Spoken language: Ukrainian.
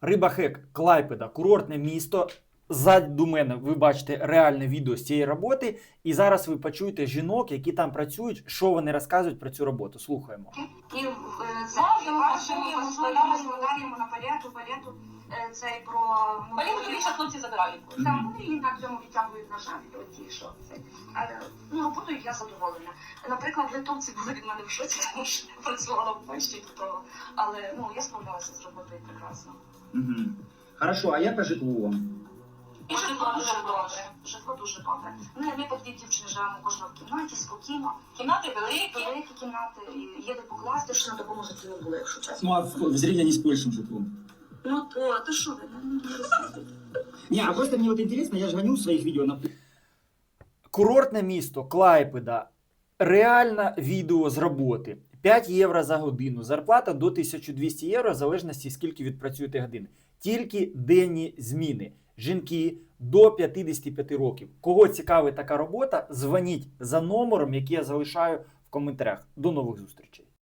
Рибахек, Клайпеда, курортне місто. Ззаду мене ви бачите реальне відео з цієї роботи, і зараз ви почуєте жінок, які там працюють, що вони розказують про цю роботу. Слухаємо. І е, це вашими господарями на палету, палету е, цей про Поліну тобі ще хлопці забирають. Там вони її на цьому відтягують на жаль, оті, що це. Але ну, я задоволена. Наприклад, литовці були від мене в шоці, тому що я працювала в Польщі до того. Але ну, я справлялася з роботою прекрасно. Угу. Хорошо, а як по житлу вам? І житло дуже добре. Житло дуже добре. Ну, ми по дві дівчини живемо кожна в кімнаті, спокійно. Кімнати великі. Великі кімнати, і є де покласти, що на такому житлі не було, якщо чесно. Ну, а в, в зрівнянні з польським житлом? Ну, то, то що ви, ну, не розказуйте. Ні, а просто мені от інтересно, я ж гоню в своїх відео на Курортне місто Клайпеда. Реальне відео з роботи. 5 євро за годину. Зарплата до 1200 євро, в залежності скільки відпрацюєте годин. Тільки денні зміни. Жінки до 55 років. Кого цікавить така робота, дзвоніть за номером, який я залишаю в коментарях. До нових зустрічей.